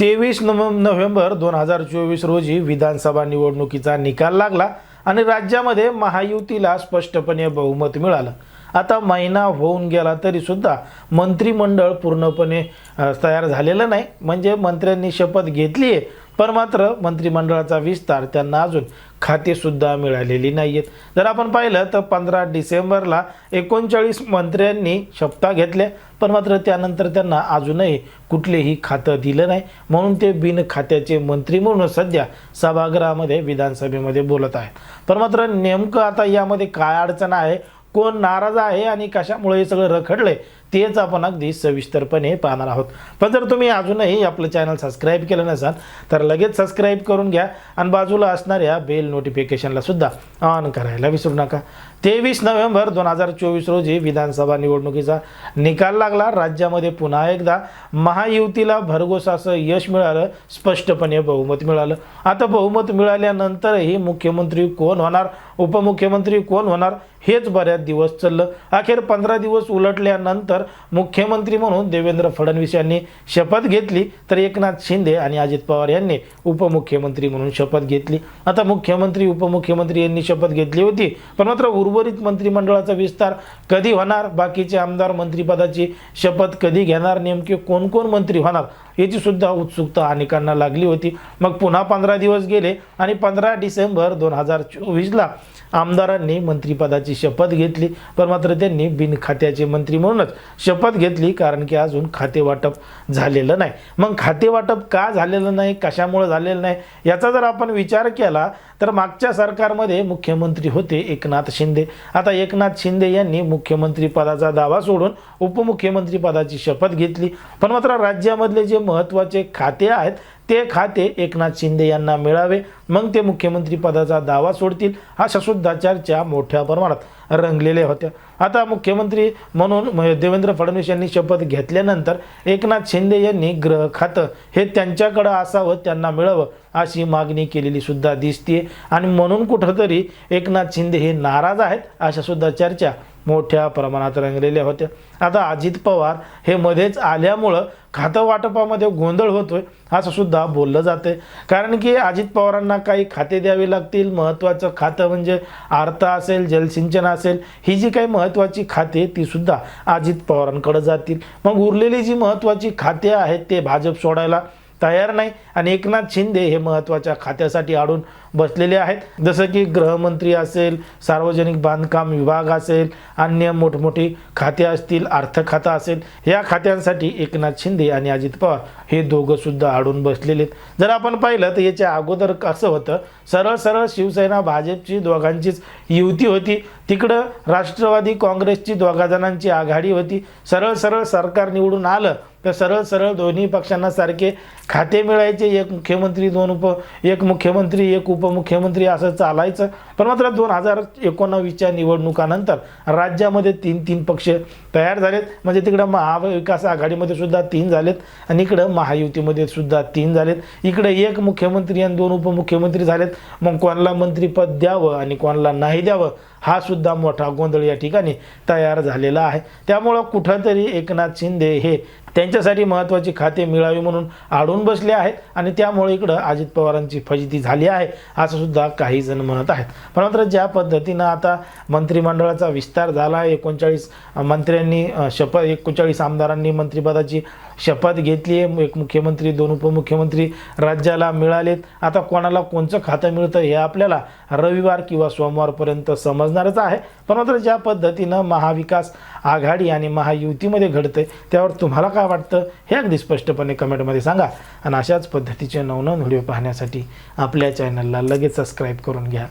तेवीस नोव्हेंबर दोन हजार चोवीस रोजी विधानसभा निवडणुकीचा निकाल लागला आणि राज्यामध्ये महायुतीला स्पष्टपणे बहुमत मिळालं. आता महिना होऊन गेला तरीसुद्धा मंत्रिमंडळ पूर्णपणे तयार झालेलं नाही. म्हणजे मंत्र्यांनी शपथ घेतली आहे पण मात्र मंत्रिमंडळाचा विस्तार त्यांना अजून खातेसुद्धा मिळालेली नाही आहेत जर आपण पाहिलं तर पंधरा डिसेंबरला एकोणचाळीस मंत्र्यांनी शपथा घेतल्या पण मात्र त्यानंतर त्यांना अजूनही कुठलेही खातं दिलं नाही. म्हणून ते बिन खात्याचे मंत्री म्हणून सध्या सभागृहामध्ये विधानसभेमध्ये बोलत आहेत. पण मात्र नेमकं आता यामध्ये काय अडचण आहे कोण नाराज आहे आणि कशामुळे हे सगळं रखडलंय तेच आपण अगदी सविस्तरपणे पाहणार आहोत. पण जर तुम्ही अजूनही आपलं चॅनल सबस्क्राईब केलं नसाल तर लगेच सबस्क्राईब करून घ्या आणि बाजूला असणाऱ्या बेल नोटिफिकेशनला सुद्धा ऑन करायला विसरू नका. तेवीस नोव्हेंबर दोन हजार चोवीस रोजी विधानसभा निवडणुकीचा निकाल लागला. राज्यामध्ये पुन्हा एकदा महायुतीला भरघोस असं यश मिळालं. स्पष्टपणे बहुमत मिळालं. आता बहुमत मिळाल्यानंतरही मुख्यमंत्री कोण होणार? उपमुख्यमंत्री कोण होणार? हेच बऱ्याच दिवस चाललं. अखेर पंधरा दिवस उलटल्यानंतर मुख्यमंत्री म्हणून देवेंद्र फडणवीस यांनी शपथ घेतली. तर एकनाथ शिंदे आणि अजित पवार यांनी उपमुख्यमंत्री म्हणून शपथ घेतली. आता मुख्यमंत्री उपमुख्यमंत्री यांनी शपथ घेतली होती. पण मात्र उर्वरित मंत्रिमंडळाचा विस्तार कधी होणार? बाकीचे आमदार मंत्रिपदाची शपथ कधी घेणार? नेमके कोण कोण मंत्री होणार? याची सुद्धा उत्सुकता अनेकांना लागली होती. मग पुन्हा पंधरा दिवस गेले आणि पंधरा डिसेंबर दोन हजार चोवीसला आमदारांनी मंत्रिपदाची शपथ घेतली पण मात्र त्यांनी बिनखात्याचे मंत्री म्हणूनच शपथ घेतली कारण की अजून खाते वाटप झालेलं नाही. मग खाते वाटप का झालेलं नाही कशामुळे झालेलं नाही याचा जर आपण विचार केला तर मागच्या सरकारमध्ये मुख्यमंत्री होते एकनाथ शिंदे. आता एकनाथ शिंदे यांनी मुख्यमंत्री पदाचा दावा सोडून उपमुख्यमंत्री पदाची शपथ घेतली पण मात्र राज्यामधले जे महत्त्वाचे खाते आहेत ते खाते एकनाथ शिंदे यांना मिळावे. मग ते मुख्यमंत्री पदाचा दावा सोडतील अशा सुद्धा चर्चा मोठ्या प्रमाणात रंगलेल्या होत्या. आता मुख्यमंत्री म्हणून म- देवेंद्र फडणवीस यांनी शपथ घेतल्यानंतर एकनाथ शिंदे यांनी ग्रह खातं हे त्यांच्याकडं असावं त्यांना मिळावं अशी मागणी केलेली सुद्धा दिसते आणि म्हणून कुठंतरी एकनाथ शिंदे हे नाराज आहेत अशा सुद्धा चर्चा मोठ्या प्रमाणात रंगलेल्या होत्या. आता अजित पवार हे मध्येच आल्यामुळं खातं वाटपामध्ये गोंधळ होतोय असं सुद्धा बोललं जाते कारण की अजित पवारांना काही खाते द्यावे लागतील महत्त्वाचं खातं म्हणजे अर्थ असेल जलसिंचन असेल ही जी काही महत्त्वाची खाते ती सुद्धा अजित पवारांकडे जातील. मग उरलेली जी महत्त्वाची खाते आहेत ते भाजप सोडायला तयार नाही. आणि एकनाथ शिंदे हे महत्त्वाच्या खात्यासाठी अडून बसलेले आहेत. जसं की गृहमंत्री असेल सार्वजनिक बांधकाम विभाग असेल अन्य मोठमोठी खाते असतील अर्थ खातं असेल या खात्यांसाठी एकनाथ शिंदे आणि अजित पवार हे दोघं सुद्धा अडून बसलेले आहेत. जर आपण पाहिलं तर याच्या अगोदर कसं होतं सरळ सरळ शिवसेना भाजपची दोघांचीच युती होती. तिकडं राष्ट्रवादी काँग्रेसची दोघा जणांची आघाडी होती. सरळ सरळ सरकार निवडून आलं तर सरळ सरळ दोन्ही पक्षांना सारखे खाते मिळायचे. एक मुख्यमंत्री दोन उप एक मुख्यमंत्री एक उपमुख्यमंत्री असं चालायचं. पण मात्र दोन हजार एकोणावीसच्या निवडणुकानंतर राज्यामध्ये तीन तीन पक्ष तयार झालेत. म्हणजे तिकडं महाविकास आघाडीमध्ये सुद्धा तीन झालेत आणि इकडं महायुतीमध्ये सुद्धा तीन झालेत. इकडं एक मुख्यमंत्री आणि दोन उपमुख्यमंत्री झालेत. मग कोणाला मंत्रीपद द्यावं आणि कोणाला नाही द्यावं हा सुद्धा मोठा गोंधळ या ठिकाणी तयार झालेला आहे. त्यामुळं कुठंतरी एकनाथ शिंदे हे त्यांच्यासाठी महत्त्वाची खाते मिळावी म्हणून आडून बसले आहेत आणि त्यामुळे इकडं अजित पवारांची फजिती झाली आहे असं सुद्धा काही जण म्हणत आहेत. परंतु मात्र ज्या पद्धतीनं आता मंत्रिमंडळाचा विस्तार झाला आहे एकोणचाळीस मंत्र्यांनी शपथ एकोणचाळीस आमदारांनी मंत्रिपदाची शपथ घेतली आहे. एक मुख्यमंत्री दोन उपमुख्यमंत्री राज्याला मिळालेत. आता कोणाला कोणचं खातं मिळतं हे आपल्याला रविवार किंवा सोमवारपर्यंत समजणारच आहे. पण मात्र ज्या पद्धतीनं महाविकास आघाडी आणि महायुतीमध्ये घडतंय त्यावर तुम्हाला काय वाटतं? हे अगदी स्पष्टपणे कमेंटमध्ये सांगा. आणि अशाच पद्धतीचे नवनवन व्हिडिओ पाहण्यासाठी आपल्या चॅनलला लगेच सबस्क्राईब करून घ्या.